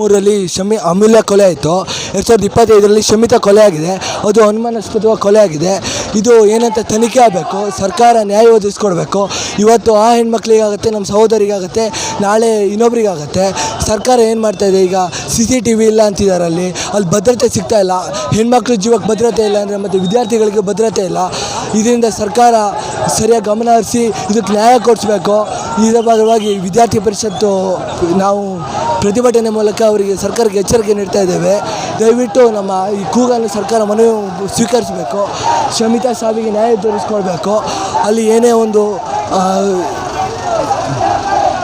ಮೂರರಲ್ಲಿ ಶಮಿ ಅಮೂಲ್ಯ ಕೊಲೆ ಆಯಿತು. ಎರಡು ಸಾವಿರದ ಇಪ್ಪತ್ತೈದರಲ್ಲಿ ಶಮಿತಾ ಕೊಲೆ ಆಗಿದೆ. ಅದು ಅನುಮಾನಾಸ್ಪದವಾಗಿ ಕೊಲೆ ಆಗಿದೆ. ಇದು ಏನಂತ ತನಿಖೆ ಆಗಬೇಕು? ಸರ್ಕಾರ ನ್ಯಾಯ ಒದಗಿಸ್ಕೊಡ್ಬೇಕು? ಇವತ್ತು ಆ ಹೆಣ್ಮಕ್ಳಿಗಾಗುತ್ತೆ ನಮ್ಮ ಸಹೋದರಿಗಾಗುತ್ತೆ, ನಾಳೆ ಇನ್ನೊಬ್ರಿಗಾಗುತ್ತೆ. ಸರ್ಕಾರ ಏನು ಮಾಡ್ತಾ ಇದೆ ಈಗ? ಸಿ ಸಿ ಟಿ ವಿ ಇಲ್ಲ ಅಂತಿದ್ದಾರೆ ಅಲ್ಲಿ ಅಲ್ಲಿ ಭದ್ರತೆ ಸಿಗ್ತಾ ಇಲ್ಲ. ಹೆಣ್ಮಕ್ಳ ಜೀವಕ್ಕೆ ಭದ್ರತೆ ಇಲ್ಲ ಅಂದರೆ ಮತ್ತು ವಿದ್ಯಾರ್ಥಿಗಳಿಗೆ ಭದ್ರತೆ ಇಲ್ಲ. ಇದರಿಂದ ಸರ್ಕಾರ ಸರಿಯಾಗಿ ಗಮನ ಹರಿಸಿ ಇದಕ್ಕೆ ನ್ಯಾಯ ಕೊಡಿಸ್ಬೇಕು. ಇದರ ಭಾಗವಾಗಿ ವಿದ್ಯಾರ್ಥಿ ಪರಿಷತ್ತು ನಾವು ಪ್ರತಿಭಟನೆ ಮೂಲಕ ಅವರಿಗೆ ಸರ್ಕಾರಕ್ಕೆ ಎಚ್ಚರಿಕೆ ನೀಡ್ತಾ ಇದ್ದೇವೆ. ದಯವಿಟ್ಟು ನಮ್ಮ ಈ ಕೂಗನ್ನು ಸರ್ಕಾರ ಮನವಿ ಸ್ವೀಕರಿಸಬೇಕು. ಶಮಿತಾ ಸಾವಿಗೆ ನ್ಯಾಯ ತೋರಿಸ್ಕೊಳ್ಬೇಕು. ಅಲ್ಲಿ ಏನೇ ಒಂದು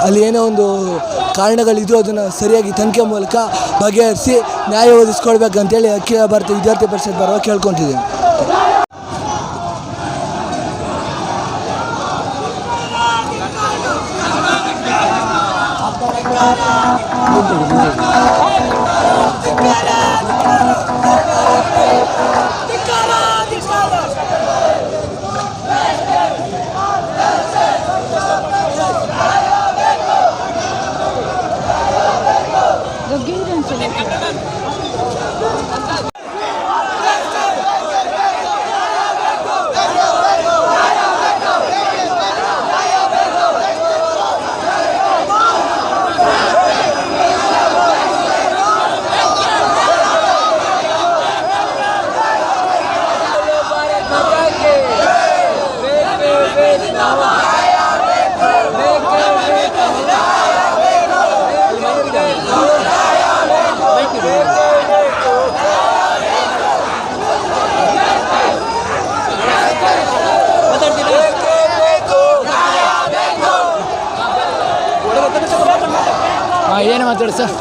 ಅಲ್ಲಿ ಏನೇ ಒಂದು ಕಾರಣಗಳಿದ್ದು ಅದನ್ನು ಸರಿಯಾಗಿ ತನಿಖೆ ಮೂಲಕ ಬಗೆಹರಿಸಿ ನ್ಯಾಯ ಒದಗಿಸ್ಕೊಳ್ಬೇಕಂತೇಳಿ ಅಖಿಲ ಭಾರತ ವಿದ್ಯಾರ್ಥಿ ಪರಿಷತ್ ಬರುವ ಕೇಳ್ಕೊತಿದ್ದೀನಿ. Gidin çabuk. ಏನು ಮಾತಾಡಿ ಸರ್?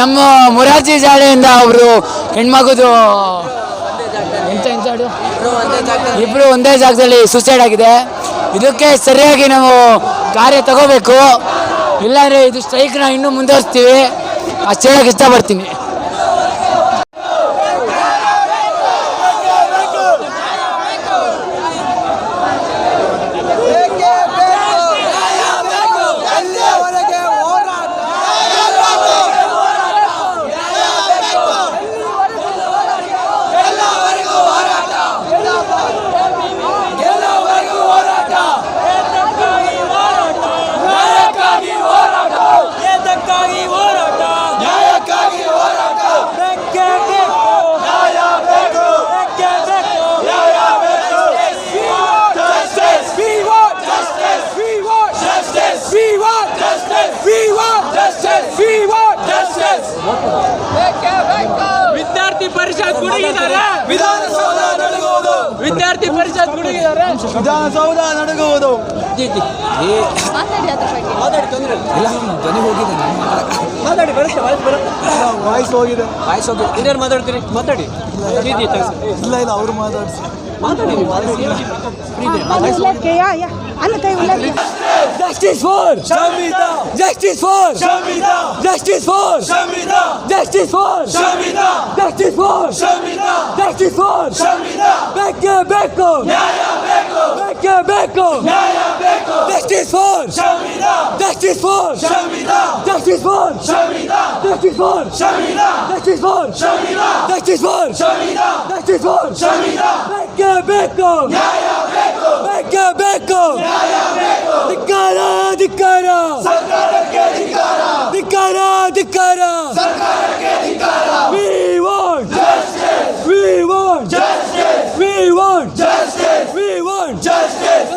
ನಮ್ಮ ಮುರಾರ್ಜಿ ಜಾಳೆಯಿಂದ ಅವರು ಹೆಣ್ಮಗುದು ಎಂತ ಎಂತ ಇಬ್ಬರು ಒಂದೇ ಜಾಗದಲ್ಲಿ ಸೂಸೈಡ್ ಆಗಿದೆ. ಇದಕ್ಕೆ ಸರಿಯಾಗಿ ನಾವು ಕಾರ್ಯ ತಗೋಬೇಕು. ಇಲ್ಲಾಂದರೆ ಇದು ಸ್ಟ್ರೈಕ್ನ ಇನ್ನೂ ಮುಂದುವರಿಸ್ತೀವಿ. ಅಷ್ಟು ಇಷ್ಟಪಡ್ತೀನಿ. ವಿದ್ಯಾರ್ಥಿ ಪರಿಷತ್ ಗುಡುಗಿದ್ದಾರೆ ವಿಧಾನಸೌಧ ನಡುಗುವುದು. ವಿದ್ಯಾರ್ಥಿ ಪರಿಷತ್ ಗುಡುಗಿದ್ದಾರೆ ವಿಧಾನಸೌಧ ನಡುಗುವುದು. ಮಾತಾಡಿ ಬರುತ್ತೆ ವಾಯ್ಸ್ ಬರುತ್ತೆ. ವಾಯ್ಸ್ ಹೋಗಿದೆ. ವಾಯ್ಸ್ ಹೋಗಿ ಇನ್ನೇನು ಮಾತಾಡ್ತೀರಿ? ಮಾತಾಡಿ. ಇಲ್ಲ ಇಲ್ಲ ಅವರು ಮಾತಾಡ್ಸಿ. ಮಾತಾಡಿ ನೀವು voice Justice for Shamita. Justice for Shamita. Justice for Shamita. Justice for Shamita. Justice for Shamita. Justice for Shamita. ಬೇಕೇ ಬೇಕು ನ್ಯಾಯ ಬೇಕು ಬೇಕೇ ಬೇಕು ನ್ಯಾಯ ಬೇಕು Justice for Shamita. Justice for Shamita. Justice for Shamita. Justice for Shamita. Justice for Shamita. Justice for Shamita. Justice for Shamita. ಬೇಕೇ ಬೇಕು ನ್ಯಾಯ ಬೇಕು ಬೇಕೇ ಧಿಕ್ಕಾರ ಧಿಕ್ಕಾರ ಸರ್ಕಾರಕ್ಕೆ ಧಿಕ್ಕಾರ ಧಿಕ್ಕಾರ ಸರ್ಕಾರಕ್ಕೆ we want we want we want we want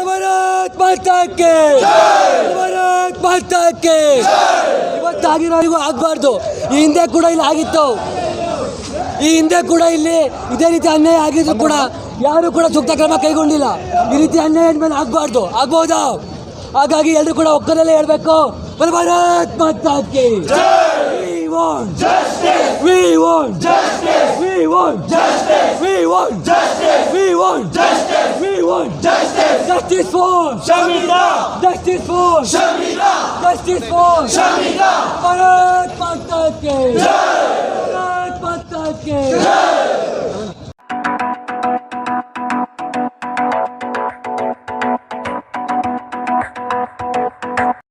Bharat ಮಾತಾಕ್ಕೆ Bharat ಮಾತಾಕ್ಕೆ ಇವತ್ತಾಗಿರೋರಿಗೂ ಆಗಬಾರ್ದು. ಈ ಹಿಂದೆ ಕೂಡ ಇಲ್ಲಿ ಆಗಿತ್ತು. ಈ ಹಿಂದೆ ಕೂಡ ಇಲ್ಲಿ ಇದೇ ರೀತಿ ಅನ್ಯಾಯ ಆಗಿದ್ರು ಕೂಡ ಯಾರು ಕೂಡ ಸೂಕ್ತ ಕ್ರಮ ಕೈಗೊಂಡಿಲ್ಲ ಈ ರೀತಿ ಅನ್ಯಾಯ ಮೇಲೆ ಆಗ್ಬಾರ್ದು ಆಗ್ಬೋದಾ ಹಾಗಾಗಿ ಎಲ್ಲರೂ ಕೂಡ ಒಕ್ಕಲಲ್ಲೇ ಹೇಳ್ಬೇಕು ಬಲ್ Bharat ಮಾತಾಕ್ಕೆ We want justice. We want justice. We want justice. We want justice. We want justice. We want justice. Justice for Shamita. Justice for Shamita. Justice for Shamita. Bharat Mata ke. Jai. Bharat Mata ke. Jai.